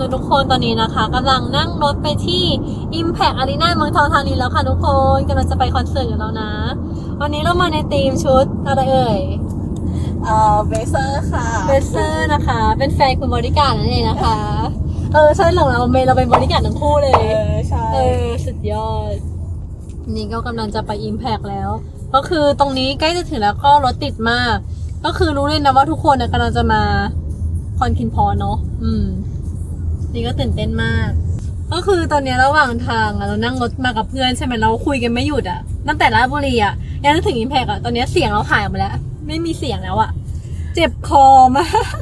ทุกทุกๆคนตอนนี้นะคะกำลังนั่งรถไปที่ Impact Arena เมืองทองธานีแล้วค่ะทุกคนกำลังจะไปคอนเสิร์ตกันแล้วนะ วันนี้เรามาในธีมชุดอะไรเอ่ยเอ่อเบเซอร์ค่ะเบสเซอร์นะคะ เป็นแฟนคุณบริการนั่นเองนะคะ เออใช่หลังเราเมย์เราเป็นบริการทั้งคู่เลเอยอใช่เออสุดยอด นี่ก็กำลังจะไป Impact แล้ว ก็คือตรงนี้ใกล้จะถึงแล้วก็รถติดมาก ก็คือรู้เลยนะว่าทุกคนน่ะกำลังจะมาคอนคินพอเนาะ อืม นี่ก็ตื่นเต้นมาก ก็คือตอนเนี้ยระหว่างทางอะเรานั่งรถมากับเพื่อนใช่ไหมเราคุยกันไม่หยุดอะตั้งแต่ราชบุรีอะยันถึงอิมแพกอะตอนเนี้ยเสียงเราหายหมดแล้ว ไม่มีเสียงแล้วอะเจ็บคอมาก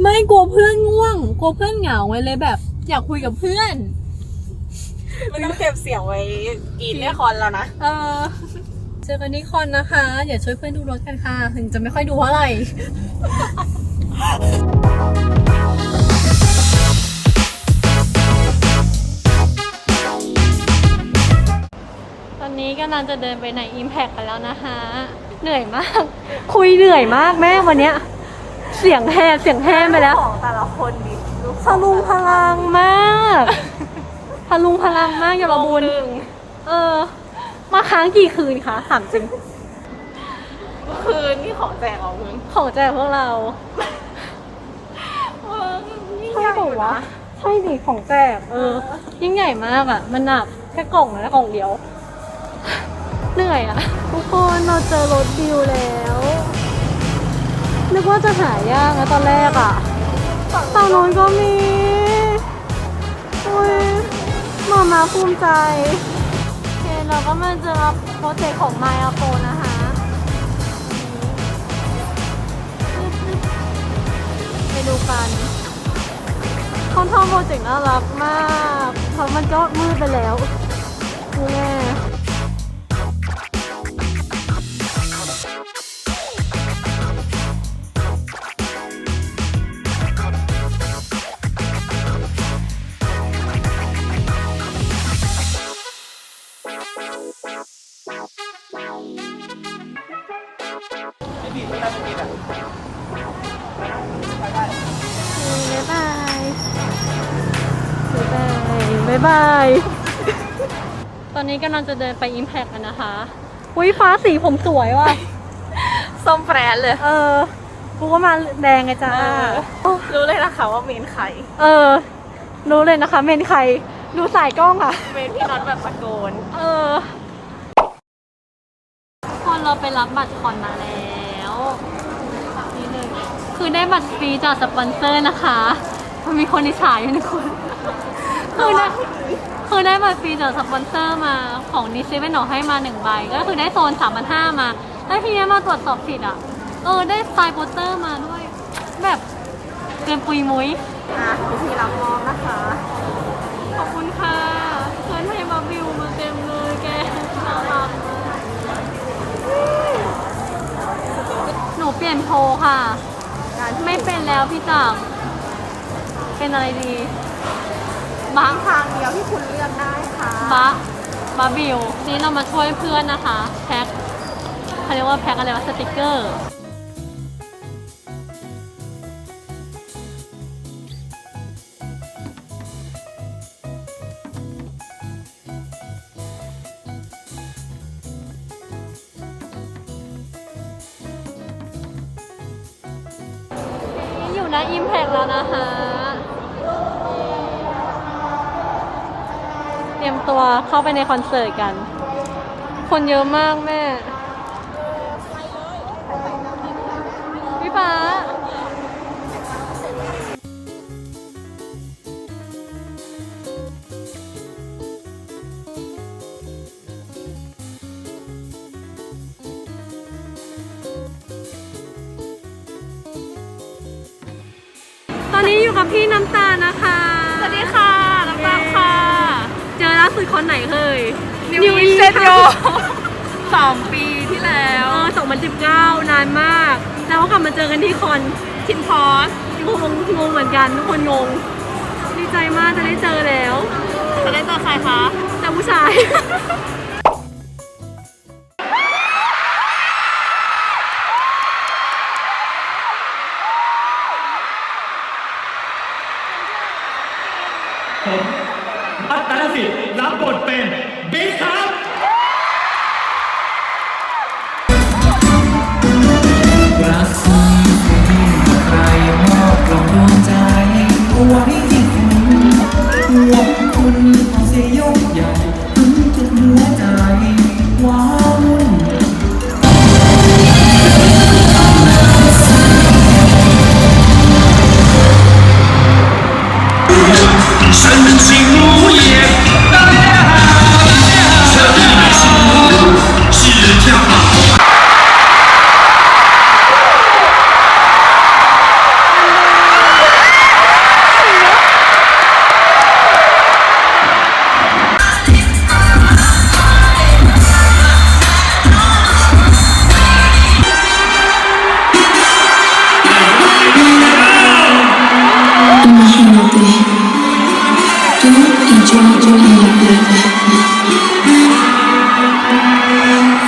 ไม่กลัวเพื่อนง่วงกลัวเพื่อนเหงาไว้เลยแบบ อยากคุยกับเพื่อนไม่ต้องเก็บเสียงไว้กินเนี่ยคอนแล้วนะเออเจอกันที่คอนนะคะอย่าช่วยเพื่อนดูรถกันค่ะ ถึงจะไม่ค่อยดูเท่าไหร่ นนี้กำลังจะเดินไปใน Impact กันแล้วนะคะ เหนื่อยมาก คุยเหนื่อยมากแม่วันเนี้ย เสียงแหบเสียงแห้งไปแล้ว ของแต่ละคนดิดูพลุงพลังมากพลุงพลังมากอย่ามาบุญเออ มาค้างกี่คืนคะถามจริงเมื่อคืนนี่ของแจกของมึงของแจกพวกเรามึงยิ่งใช่ใหญ่ปะวะใช่ดิของแจกเออ ยิ่งใหญ่มากอะ มันหนักแค่กล่องนะกล่องเดียวเหนื่ อยอะทุกคนเราเจอรถดิวแล้วนึกว่าจะหายากนะตอนแรกอะฝั่งโน้นก็มีอุ้ยมามาภูมิใจโอเคเราก็มาเจอโปรเจกต์ของ My a p o นะคะไปดูกันคอนข้างโปรเจกต์น่ารักมากเพราะมันก็มืดไปแล้วดูแน่ บ๊ายบายบ๊ายบายบ๊ายบาย ตอนนี้กำลังจะเดินไป Impact กันนะคะอุ้ยฟ้าสีผมสวยว่ะ ส้มแปรนเลย เออ กูก็มาแดงไงจ้า เออ รู้เลยนะคะว่าเมนใคร เออ รู้เลยนะคะ เมนใคร ดูสายกล้องอะเมนพี่น็อตแบบตะโกน เออคอนเราไปรับบัตรคอนมาแล้วนี่เลยคือได้บัตรฟรีจากสปอนเซอร์นะคะ มันมีคนอิจฉาอยู่หนึ่งคน คือได้คือได้บัตรฟรีจากสปอนเซอร์มาของดิซิเวนอให้มาหนึ่งใบ ก็คือได้โซนสามพันห้ามาแล้วทีเนี้ยมาตรวจสอบผิดอะ เออ ได้สไตล์โปสเตอร์มาด้วย แบบเกินปุยมุ้ยอะวิธีรับมองนะคะขอบ คุณค่ะเพื่อนให้มาบิวมาเต็มเลยแกน่ารักมากหนูเปลี่ยนโพลค่ะ ไม่เป็นแล้วพี่จักรเป็นอะไรดีบะทางเดียวที่คุณเลือกได้ค่ะบะบะบิวนี่เรามาช่วยเพื่อนนะคะ แพ็คเขาเรียกว่าแพ็คอะไรวะสติกเกอร์ นะอิมแพกแล้วนะคะเตรียมตัวเข้าไปในคอนเสิร์ตกัน คนเยอะมากแม่พี่ฟ้า พี่น้ำตาลนะคะ สวัสดีค่ะ น้ำตาลค่ะ เจอล่าสุดคนไหนเคยนิวอินเซนโยสองปีที่แล้วเออ2019นานมาก แล้วก็กลับมาเจอกันที่คอนคินพอสงงงงเหมือนกันทุกคนงง ดีใจมากจะได้เจอแล้ว จะได้เจอใครคะเจอผู้ชาย สิ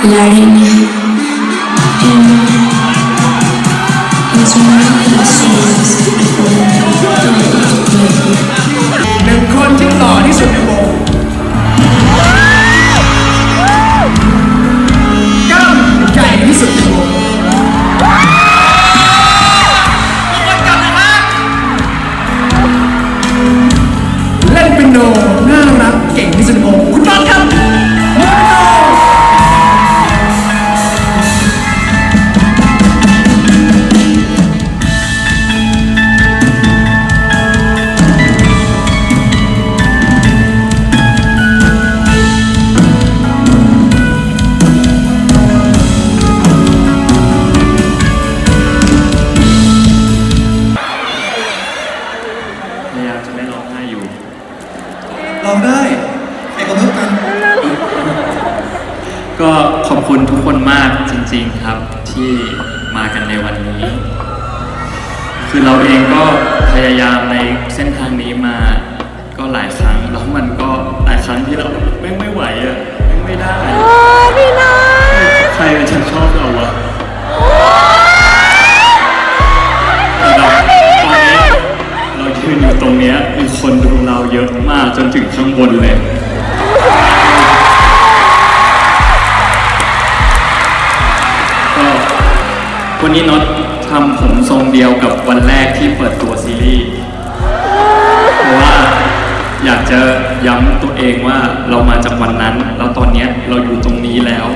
Letting ก็ขอบคุณทุกคนมากจริง ๆครับที่มากันในวันนี้ คือเราเองก็พยายามในเส้นทางนี้มาก็หลายครั้งแล้วมันก็หลายครั้งที่เราไม่งไม่ไหวอะแม่งไม่ได้พี่น้ใครจะชอบเราวะแต่เราตอนนี้เรายืนอยู่ตรงเนี้ยมีคนดูเราเยอะมากจนถึงข้างบนเลย วันนี้น็อตทำผมทรงเดียวกับวันแรกที่เปิดตัวซีรีส์เพราะว่าอยากจะย้ำตัวเองว่าเรามาจากวันนั้น แล้วตอนเนี้ยเราอยู่ตรงนี้แล้ว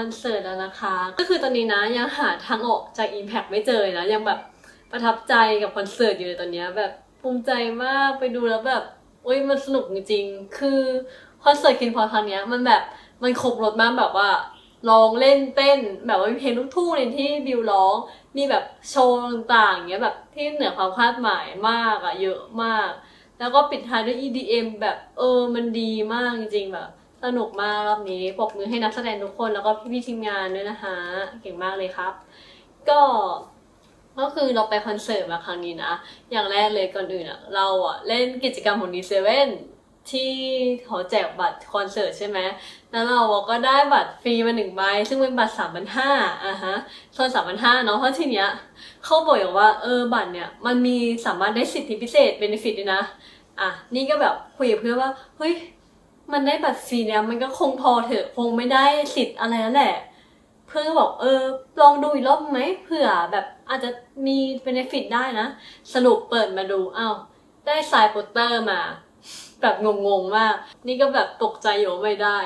อนเสิร์ตแล้วนะคะ ก็คือตอนนี้นะยังหาทางออกจาก Impact ไม่เจอนะยังแบบประทับใจกับคอนเสิร์ตอยู่เลยตอนนี้แบบภูมิใจมากไปดูแล้วแบบโอ้ยมันสนุกจริงๆคือคอนเสิร์ตคินพอครั้งเนี้ยมันแบบมันครบรถมากแบบว่าร้องเล่นเต้น แบบว่ามีเพลงลูกทุ่งเนี่ยที่บิวร้อง มีแบบโชว์ต่างๆอย่างเงี้ยแบบที่เหนือความคาดหมายมากอะเยอะมาก แล้วก็ปิดท้ายด้วย EDM แบบเออมันดีมากจริงๆแบบ สนุกมากรอบนี้ปรบมือให้นักแสดงทุกคนแล้วก็พี่ๆทีมงานด้วยนะคะเก่งมากเลยครับ ก็ก็คือเราไปคอนเสิร์ตมาครั้งนี้นะ อย่างแรกเลยก่อนอื่นอะเราอะเล่นกิจกรรมของดีเซเว่นที่เขาแจกบัตรคอนเสิร์ตใช่ไหมแล้วเราก็ได้บัตรฟรีมาหนึ่งใบ ซึ่งเป็นบัตรสามพันห้าอะฮะส่วนสามพันห้าเนาะ เพราะทีเนี้ยเขาบอกอย่างว่าเออบัตรเนี่ยมันมีสามารถได้สิทธิพิเศษเบนฟิตด้วยนะ อะนี่ก็แบบคุยกับเพื่อนว่าเฮ้ย มันได้บัตรฟรีเนี่ยมันก็คงพอเถอะคงไม่ได้สิทธิ์อะไรนั่นแหละ เพื่อนก็บอกเออ ลองดูอีกรอบไหมเผื่อแบบอาจจะมีเบนฟิตได้นะ สรุปเปิดมาดูอ้าวได้สายโปสเตอร์มา แบบงงๆมาก นี่ก็แบบตกใจอยู่ไม่ได้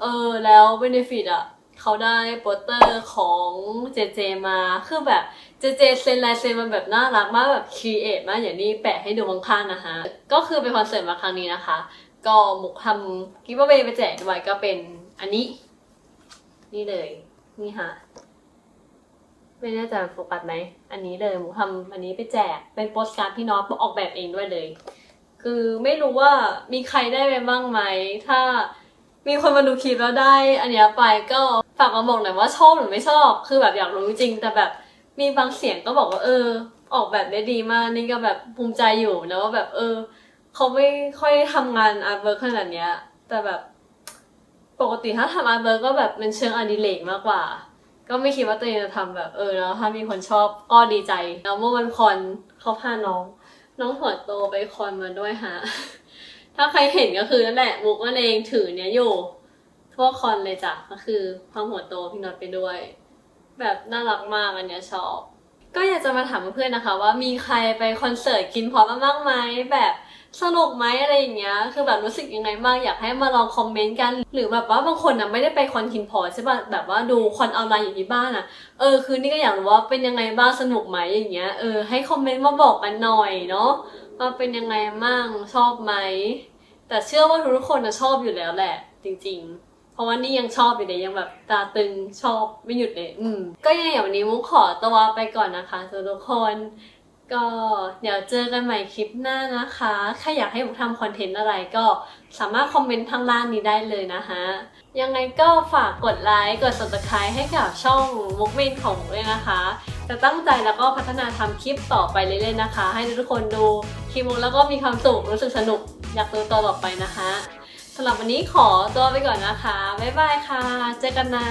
เออ แล้วเบนฟิตอะเขาได้โปสเตอร์ของเจเจมา คือแบบเจเจเซนลายเซนมันแบบน่ารักมากแบบครีเอทมากอย่างนี้แปะให้ดูข้างๆนะคะ ก็คือเป็นคอนเสิร์ตมาครั้งนี้นะคะ ก็มุกทำกิฟต์เวไปแจกด้วยก็เป็นอันนี้ นี่เลย นี่ค่ะ ไม่แน่ใจโฟกัสไหม อันนี้เลยมุกทำอันนี้ไปแจกเป็นโปสการ์ดที่น้องออกแบบเองด้วยเลย คือไม่รู้ว่ามีใครได้ไปบ้างไหม ถ้ามีคนมาดูคลิปแล้วได้ อันนี้ไปก็ฝากมาบอกหน่อยว่าชอบหรือไม่ชอบ คือแบบอยากรู้จริง แต่แบบมีบางเสียงก็บอกว่าเออ ออกแบบได้ดีมากนี่ก็แบบภูมิใจอยู่นะว่าแบบเออ เขาไม่ค่อยทำงานอาร์ตเวิร์กขนาดเนี้ย แต่แบบปกติถ้าทำอาร์ตเวิร์กก็แบบเป็นเชิงอดิเรกมากกว่า ก็ไม่คิดว่าตัวเองจะทำแบบเออแล้วถ้ามีคนชอบก็ดีใจ แล้วเมื่อวันคอนเขาพาน้อง น้องหัวโตไปคอนมาด้วยฮะ ถ้าใครเห็นก็คือนั่นแหละมุกนั่นเองถือเนี้ยอยู่ทั่วคอนเลยจ้ะก็คือความหัวโตพี่น็อตไปด้วย แบบน่ารักมากอันเนี้ยชอบ ก็อยากจะมาถามเพื่อนนะคะ ว่ามีใครไปคอนเสิร์ตกินพอปบ้างไหมแบบ สนุกไหมอะไรอย่างเงี้ย คือแบบรู้สึกยังไงบ้างอยากให้มาลองคอมเมนต์กัน หรือแบบว่าบางคนอะไม่ได้ไปคอนกินพอใช่ป่ะแบบว่าดูคอนออนไลน์อยู่ที่บ้านอะ เออคือนี่ก็อยากรู้ว่าเป็นยังไงบ้างสนุกไหมอย่างเงี้ย เออให้คอมเมนต์มาบอกกันหน่อยเนาะว่าเป็นยังไงมั่งชอบไหม แต่เชื่อว่าทุกคนนะชอบอยู่แล้วแหละ จริง ๆ เพราะว่านี่ยังชอบอยู่เลยยังแบบตาตึงชอบไม่หยุดเลย อืมก็ยังอย่างวันนี้มุกขอตัวไปก่อนนะคะทุกคน ก็เดี๋ยวเจอกันใหม่คลิปหน้านะคะ ใครอยากให้มุกทำคอนเทนต์อะไรก็สามารถคอมเมนต์ทางล่างนี้ได้เลยนะคะยังไงก็ฝากกดไลค์ กด subscribe ให้กับช่องมุกเมนของมุกด้วยนะคะ จะตั้งใจแล้วก็พัฒนาทำคลิปต่อไปเรื่อยๆนะคะ ให้ทุกคนดูคลิปมุกแล้วก็มีความสุขรู้สึกสนุกอยากดูต่อต่อไปนะคะสำหรับวันนี้ขอตัวไปก่อนนะคะ บ๊ายบายค่ะ เจอกันนะ